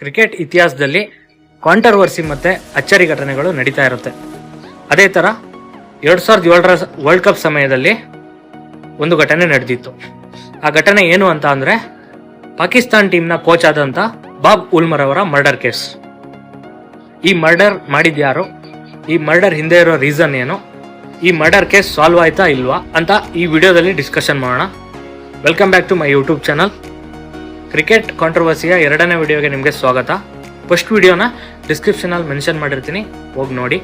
Cricket ಇತಿಹಾಸದಲ್ಲಿ controversy ಮತ್ತು ಅಚ್ಚರಿ ಘಟನೆಗಳು ನಡೀತಾ ಇರುತ್ತೆ. ಅದೇ ಥರ ಎರಡು ಸಾವಿರದ ಏಳರ ವರ್ಲ್ಡ್ ಕಪ್ ಸಮಯದಲ್ಲಿ ಒಂದು ಘಟನೆ ನಡೆದಿತ್ತು. ಆ ಘಟನೆ ಏನು ಅಂತ ಅಂದರೆ ಪಾಕಿಸ್ತಾನ್ ಟೀಮ್ನ ಕೋಚ್ ಆದಂಥ ಬಾಬ್ ಉಲ್ಮರ್ ಅವರ ಮರ್ಡರ್ ಕೇಸ್ ಈ ಮರ್ಡರ್ ಮಾಡಿದ್ಯಾರು ಈ ಮರ್ಡರ್ ಹಿಂದೆ ಇರೋ ರೀಸನ್ ಏನು? ಈ ಮರ್ಡರ್ ಕೇಸ್ ಸಾಲ್ವ್ ಆಯ್ತಾ ಇಲ್ವಾ ಅಂತ ಈ ವಿಡಿಯೋದಲ್ಲಿ ಡಿಸ್ಕಷನ್ ಮಾಡೋಣ. Welcome back to my YouTube channel cricket ಕಾಂಟ್ರವರ್ಸಿಯ ಎರಡನೇ ವಿಡಿಯೋಗೆ ನಿಮಗೆ ಸ್ವಾಗತ. ಫಸ್ಟ್ ವಿಡಿಯೋನ ಡಿಸ್ಕ್ರಿಪ್ಷನಲ್ಲಿ ಮೆನ್ಷನ್ ಮಾಡಿರ್ತೀನಿ. ಹೋಗಿ ನೋಡಿ.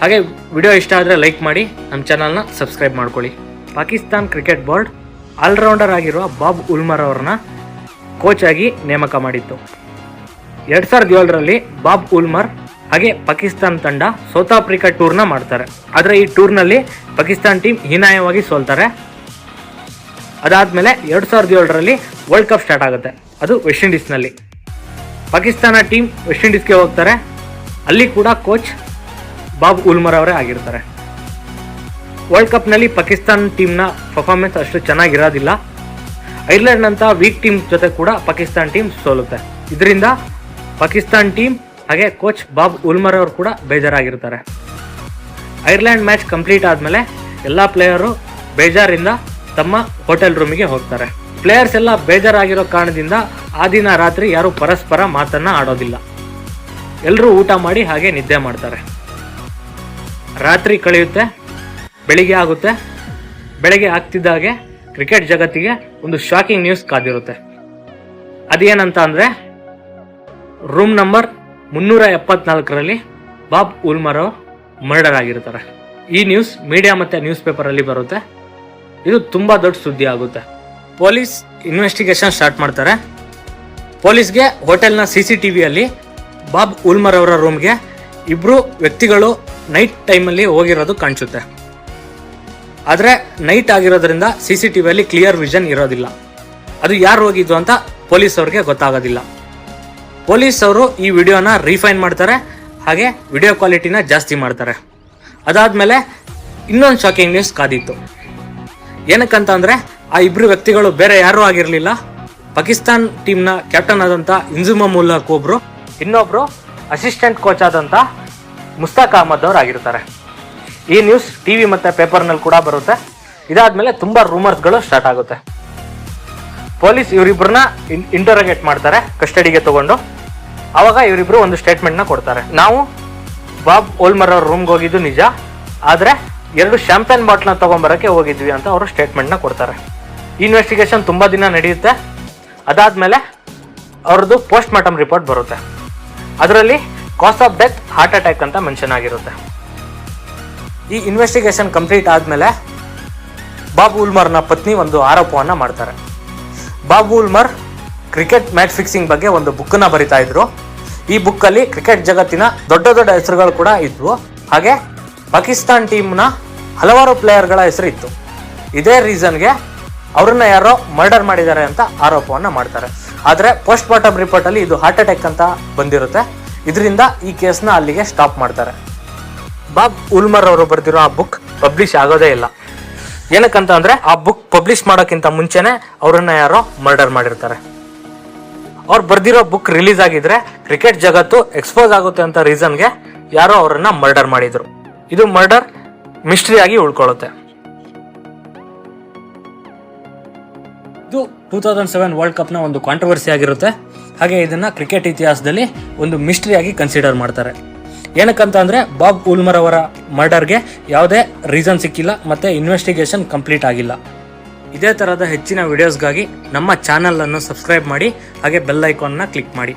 ಹಾಗೆ ವಿಡಿಯೋ ಇಷ್ಟ ಆದರೆ ಲೈಕ್ ಮಾಡಿ ನಮ್ಮ ಚಾನಲ್ನ ಸಬ್ಸ್ಕ್ರೈಬ್ ಮಾಡ್ಕೊಳ್ಳಿ. Pakistan cricket board all rounder ಆಗಿರುವ ಬಾಬ್ ಉಲ್ಮರ್ ಅವ್ರನ್ನ ಕೋಚ್ ಆಗಿ ನೇಮಕ ಮಾಡಿತ್ತು. ಎರಡ್ ಸಾವಿರದ ಏಳರಲ್ಲಿ ಬಾಬ್ ಉಲ್ಮರ್ ಹಾಗೆ ಪಾಕಿಸ್ತಾನ್ ತಂಡ ಸೌತ್ ಆಫ್ರಿಕಾ ಟೂರ್ನ ಮಾಡ್ತಾರೆ. ಆದರೆ ಈ ಟೂರ್ನಲ್ಲಿ ಪಾಕಿಸ್ತಾನ್ ಟೀಮ್ ಹೀನಾಯವಾಗಿ ಸೋಲ್ತಾರೆ. ಅದಾದ್ಮೇಲೆ ಎರಡ್ ಸಾವಿರದ ಏಳರಲ್ಲಿ ವರ್ಲ್ಡ್ ಕಪ್ ಸ್ಟಾರ್ಟ್ ಆಗುತ್ತೆ. ಅದು ವೆಸ್ಟ್ ಇಂಡೀಸ್ನಲ್ಲಿ ಪಾಕಿಸ್ತಾನ ಟೀಮ್ ವೆಸ್ಟ್ ಇಂಡೀಸ್ಗೆ ಹೋಗ್ತಾರೆ. ಅಲ್ಲಿ ಕೂಡ ಕೋಚ್ ಬಾಬ್ ಉಲ್ಮರ್ ಅವರೇ ಆಗಿರ್ತಾರೆ. ವರ್ಲ್ಡ್ ಕಪ್ನಲ್ಲಿ ಪಾಕಿಸ್ತಾನ್ ಟೀಮ್ನ ಪರ್ಫಾರ್ಮೆನ್ಸ್ ಅಷ್ಟು ಚೆನ್ನಾಗಿರೋದಿಲ್ಲ. ಐರ್ಲೆಂಡ್ ಅಂತ ವೀಕ್ ಟೀಮ್ ಜೊತೆ ಕೂಡ ಪಾಕಿಸ್ತಾನ್ ಟೀಮ್ ಸೋಲುತ್ತೆ. ಇದರಿಂದ ಪಾಕಿಸ್ತಾನ್ ಟೀಮ್ ಹಾಗೆ ಕೋಚ್ ಬಾಬ್ ಉಲ್ಮರ್ ಅವರು ಕೂಡ ಬೇಜಾರಾಗಿರ್ತಾರೆ. ಐರ್ಲೆಂಡ್ ಮ್ಯಾಚ್ ಕಂಪ್ಲೀಟ್ ಆದಮೇಲೆ ಎಲ್ಲ ಪ್ಲೇಯರು ಬೇಜಾರಿಂದ ತಮ್ಮ ಹೋಟೆಲ್ ರೂಮಿಗೆ ಹೋಗ್ತಾರೆ. ಪ್ಲೇಯರ್ಸ್ ಎಲ್ಲ ಬೇಜಾರಾಗಿರೋ ಕಾರಣದಿಂದ ಆ ದಿನ ರಾತ್ರಿ ಯಾರು ಪರಸ್ಪರ ಮಾತನ್ನ ಆಡೋದಿಲ್ಲ. ಎಲ್ಲರೂ ಊಟ ಮಾಡಿ ಹಾಗೆ ನಿದ್ದೆ ಮಾಡ್ತಾರೆ. ರಾತ್ರಿ ಕಳೆಯುತ್ತೆ, ಬೆಳಿಗ್ಗೆ ಆಗುತ್ತೆ. ಬೆಳಗ್ಗೆ ಆಗ್ತಿದ್ದಾಗೆ ಕ್ರಿಕೆಟ್ ಜಗತ್ತಿಗೆ ಒಂದು ಶಾಕಿಂಗ್ ನ್ಯೂಸ್ ಕಾದಿರುತ್ತೆ. ಅದೇನಂತ ಅಂದ್ರೆ ರೂಮ್ ನಂಬರ್ ಮುನ್ನೂರ ಎಪ್ಪತ್ನಾಲ್ಕರಲ್ಲಿ ಬಾಬ್ ಉಲ್ಮರ್ ಅವರು ಮರ್ಡರ್ ಆಗಿರ್ತಾರೆ. ಈ ನ್ಯೂಸ್ ಮೀಡಿಯಾ ಮತ್ತೆ ನ್ಯೂಸ್ ಪೇಪರ್ ಅಲ್ಲಿ ಬರುತ್ತೆ. ಇದು ತುಂಬಾ ದೊಡ್ಡ ಸುದ್ದಿ ಆಗುತ್ತೆ. ಪೊಲೀಸ್ ಇನ್ವೆಸ್ಟಿಗೇಷನ್ ಸ್ಟಾರ್ಟ್ ಮಾಡ್ತಾರೆ. ಪೊಲೀಸ್ಗೆ ಹೋಟೆಲ್ನ ಸಿ ಸಿ ಟಿ ವಿಯಲ್ಲಿ ಬಾಬ್ ಉಲ್ಮರ್ ಅವರ ರೂಮ್ಗೆ ಇಬ್ಬರು ವ್ಯಕ್ತಿಗಳು ನೈಟ್ ಟೈಮಲ್ಲಿ ಹೋಗಿರೋದು ಕಾಣಿಸುತ್ತೆ. ಆದರೆ ನೈಟ್ ಆಗಿರೋದ್ರಿಂದ ಸಿ ಸಿ ಟಿ ವಿಯಲ್ಲಿ ಕ್ಲಿಯರ್ ವಿಷನ್ ಇರೋದಿಲ್ಲ. ಅದು ಯಾರು ಹೋಗಿದ್ದು ಅಂತ ಪೊಲೀಸ್ ಅವ್ರಿಗೆ ಗೊತ್ತಾಗೋದಿಲ್ಲ. ಪೊಲೀಸ್ ಅವರು ಈ ವಿಡಿಯೋನ ರೀಫೈನ್ ಮಾಡ್ತಾರೆ, ಹಾಗೆ ವಿಡಿಯೋ ಕ್ವಾಲಿಟಿನ ಜಾಸ್ತಿ ಮಾಡ್ತಾರೆ. ಅದಾದ್ಮೇಲೆ ಇನ್ನೊಂದು ಶಾಕಿಂಗ್ ನ್ಯೂಸ್ ಕಾದಿತ್ತು. ಏನಕ್ಕಂತ ಅಂದ್ರೆ ಆ ಇಬ್ಬರು ವ್ಯಕ್ತಿಗಳು ಬೇರೆ ಯಾರೂ ಆಗಿರಲಿಲ್ಲ. ಪಾಕಿಸ್ತಾನ್ ಟೀಮ್ನ ಕ್ಯಾಪ್ಟನ್ ಆದಂತ ಇಂಜುಮಾ ಮುಲ್ಲಾ ಒಬ್ರು ಇನ್ನೊಬ್ರು ಅಸಿಸ್ಟೆಂಟ್ ಕೋಚ್ ಆದಂತ ಮುಸ್ತಾಕ್ ಅಹಮದ್ ಅವರು ಆಗಿರ್ತಾರೆ. ಈ ನ್ಯೂಸ್ ಟಿವಿ ಮತ್ತೆ ಪೇಪರ್ನಲ್ಲಿ ಕೂಡ ಬರುತ್ತೆ. ಇದಾದಮೇಲೆ ತುಂಬಾ ರೂಮರ್ಸ್ಗಳು ಸ್ಟಾರ್ಟ್ ಆಗುತ್ತೆ. ಪೊಲೀಸ್ ಇವರಿಬ್ಬರನ್ನ ಇಂಟರೋಗೇಟ್ ಮಾಡ್ತಾರೆ ಕಸ್ಟಡಿಗೆ ತಗೊಂಡು. ಅವಾಗ ಇವರಿಬ್ಬರು ಒಂದು ಸ್ಟೇಟ್ಮೆಂಟ್ನ ಕೊಡ್ತಾರೆ. ನಾವು ಬಾಬ್ ಓಲ್ಮರ್ ಅವ್ರ ರೂಮ್ಗೆ ಹೋಗಿದ್ದು ನಿಜ. ಆದರೆ ಎರಡು ಶಾಂಪೇನ್ ಬಾಟ್ಲನ್ನ ತಗೊಂಬರಕ್ಕೆ ಹೋಗಿದ್ವಿ ಅಂತ ಅವರು ಸ್ಟೇಟ್ಮೆಂಟ್ನ ಕೊಡ್ತಾರೆ. ಇನ್ವೆಸ್ಟಿಗೇಷನ್ ತುಂಬ ದಿನ ನಡೆಯುತ್ತೆ. ಅದಾದ್ಮೇಲೆ ಅವ್ರದ್ದು ಪೋಸ್ಟ್ ಮಾರ್ಟಮ್ ರಿಪೋರ್ಟ್ ಬರುತ್ತೆ. ಅದರಲ್ಲಿ cause of death heart attack ಅಂತ ಮೆನ್ಷನ್ ಆಗಿರುತ್ತೆ. ಈ ಇನ್ವೆಸ್ಟಿಗೇಷನ್ ಕಂಪ್ಲೀಟ್ ಆದಮೇಲೆ ಬಾಬು ಉಲ್ಮರ್ನ ಪತ್ನಿ ಒಂದು ಆರೋಪವನ್ನು ಮಾಡ್ತಾರೆ. Bob Woolmer cricket match fixing ಬಗ್ಗೆ ಒಂದು ಬುಕ್ಕನ್ನು ಬರಿತಾ ಇದ್ರು. ಈ ಬುಕ್ಕಲ್ಲಿ ಕ್ರಿಕೆಟ್ ಜಗತ್ತಿನ ದೊಡ್ಡ ದೊಡ್ಡ ಹೆಸರುಗಳು ಕೂಡ ಇದ್ವು. ಹಾಗೆ ಪಾಕಿಸ್ತಾನ್ ಟೀಮ್ನ ಹಲವಾರು ಪ್ಲೇಯರ್ಗಳ ಹೆಸರು ಇತ್ತು ಇದೇ ರೀಸನ್ಗೆ ಅವ್ರನ್ನ ಯಾರೋ ಮರ್ಡರ್ ಮಾಡಿದ್ದಾರೆ ಅಂತ ಆರೋಪವನ್ನ ಮಾಡ್ತಾರೆ. ಆದರೆ ಪೋಸ್ಟ್ ಮಾರ್ಟಮ್ ರಿಪೋರ್ಟಲ್ಲಿ ಇದು ಹಾರ್ಟ್ ಅಟ್ಯಾಕ್ ಅಂತ ಬಂದಿರುತ್ತೆ. ಇದರಿಂದ ಈ ಕೇಸ್ನ ಅಲ್ಲಿಗೆ ಸ್ಟಾಪ್ ಮಾಡ್ತಾರೆ. ಬಾಬ್ ಉಲ್ಮರ್ ಅವರು ಬರೆದಿರೋ ಆ ಬುಕ್ ಪಬ್ಲಿಷ್ ಆಗೋದೇ ಇಲ್ಲ. ಏನಕ್ಕಂತ ಅಂದ್ರೆ ಆ ಬುಕ್ ಪಬ್ಲಿಷ್ ಮಾಡೋಕ್ಕಿಂತ ಮುಂಚೆನೆ ಅವರನ್ನ ಯಾರೋ ಮರ್ಡರ್ ಮಾಡಿರ್ತಾರೆ. ಅವ್ರು ಬರ್ದಿರೋ ಬುಕ್ ರಿಲೀಸ್ ಆಗಿದ್ರೆ ಕ್ರಿಕೆಟ್ ಜಗತ್ತು ಎಕ್ಸ್ಪೋಸ್ ಆಗುತ್ತೆ ಅಂತ ರೀಸನ್ಗೆ ಯಾರೋ ಅವರನ್ನ ಮರ್ಡರ್ ಮಾಡಿದ್ರು. ಇದು ಮರ್ಡರ್ ಮಿಸ್ಟ್ರಿ ಆಗಿ ಉಳ್ಕೊಳ್ಳುತ್ತೆ. ಇದು ಟೂ ತೌಸಂಡ್ ಸೆವೆನ್ ವರ್ಲ್ಡ್ ಕಪ್ನ ಒಂದು ಕಾಂಟ್ರವರ್ಸಿ ಆಗಿರುತ್ತೆ. ಹಾಗೆ ಇದನ್ನ ಕ್ರಿಕೆಟ್ ಇತಿಹಾಸದಲ್ಲಿ ಒಂದು ಮಿಸ್ಟ್ರಿಯಾಗಿ ಕನ್ಸಿಡರ್ ಮಾಡ್ತಾರೆ. ಏನಕ್ಕಂತ ಅಂದ್ರೆ ಬಾಬ್ ಉಲ್ಮರ್ ಅವರ ಮರ್ಡರ್ಗೆ ಯಾವುದೇ ರೀಸನ್ ಸಿಕ್ಕಿಲ್ಲ ಮತ್ತೆ ಇನ್ವೆಸ್ಟಿಗೇಷನ್ ಕಂಪ್ಲೀಟ್ ಆಗಿಲ್ಲ. ಇದೇ ತರಹದ ಹೆಚ್ಚಿನ ವಿಡಿಯೋಸ್ಗಾಗಿ ನಮ್ಮ ಚಾನಲ್ ಅನ್ನು ಸಬ್ಸ್ಕ್ರೈಬ್ ಮಾಡಿ, ಹಾಗೆ ಬೆಲ್ ಐಕಾನ್ನ ಕ್ಲಿಕ್ ಮಾಡಿ.